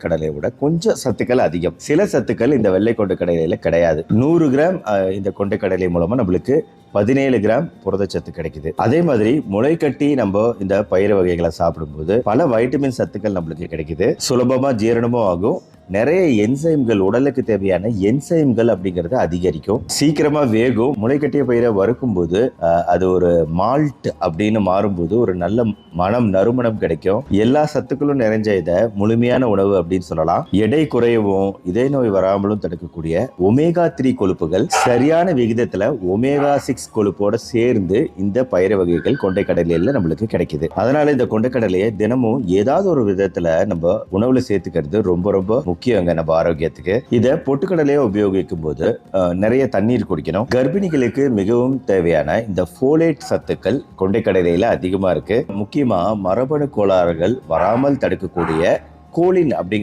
கடலையை விட கொஞ்சம் சத்துக்கள் அதிகம். சில சத்துக்கள் இந்த வெள்ளை கொண்டு கடலையில கிடையாது. நூறு கிராம் இந்த கொண்டை கடலை மூலமா நம்மளுக்கு பதினேழு கிராம் புரதச்சத்து கிடைக்குது. அதே மாதிரி முளை கட்டி நம்ம இந்த பயிர் வகைகளை சாப்பிடும்போது பல வைட்டமின் சத்துக்கள் நம்மளுக்கு கிடைக்குது. சுலபமா ஜீரணமும் ஆகும். நிறைய என்சைம்கள் உடலுக்கு தேவையான என்சைம்கள் அப்படிங்கறது அதிகரிக்கும். சீக்கிரமா வேகும். முளைக்கட்டிய பயிரை வறுக்கும் போது அது ஒரு மால்ட் அப்படின்னு மாறும்போது ஒரு நல்ல மனம் நறுமணம் கிடைக்கும். எல்லா சத்துக்களும் நிறைஞ்ச இதை முழுமையான உணவு அப்படின்னு சொல்லலாம். எடை குறையவும் இதய நோய் வராமலும் தடுக்கக்கூடிய ஒமேகா த்ரீ கொழுப்புகள் சரியான விகிதத்துல ஒமேகா சிக்ஸ் கொழுப்போட சேர்ந்து இந்த பயிர் வகைகள் கொண்டை கடலையில நம்மளுக்கு கிடைக்குது. அதனால இந்த கொண்டை கடலையை தினமும் ஏதாவது ஒரு விதத்துல நம்ம உணவுல சேர்த்துக்கிறது ரொம்ப ரொம்ப முக்கியங்க நம்ம ஆரோக்கியத்துக்கு. இதை பொட்டுக்கடலையை உபயோகிக்கும் போது நிறைய தண்ணீர் குடிக்கணும். கர்ப்பிணிகளுக்கு மிகவும் தேவையான இந்த ஃபோலேட் சத்துக்கள் கொண்டை அதிகமாக அதிகமா இருக்கு. முக்கியமா மரபணு கோளாறுகள் வராமல் தடுக்கக்கூடிய கோலின் அப்படிங்கிற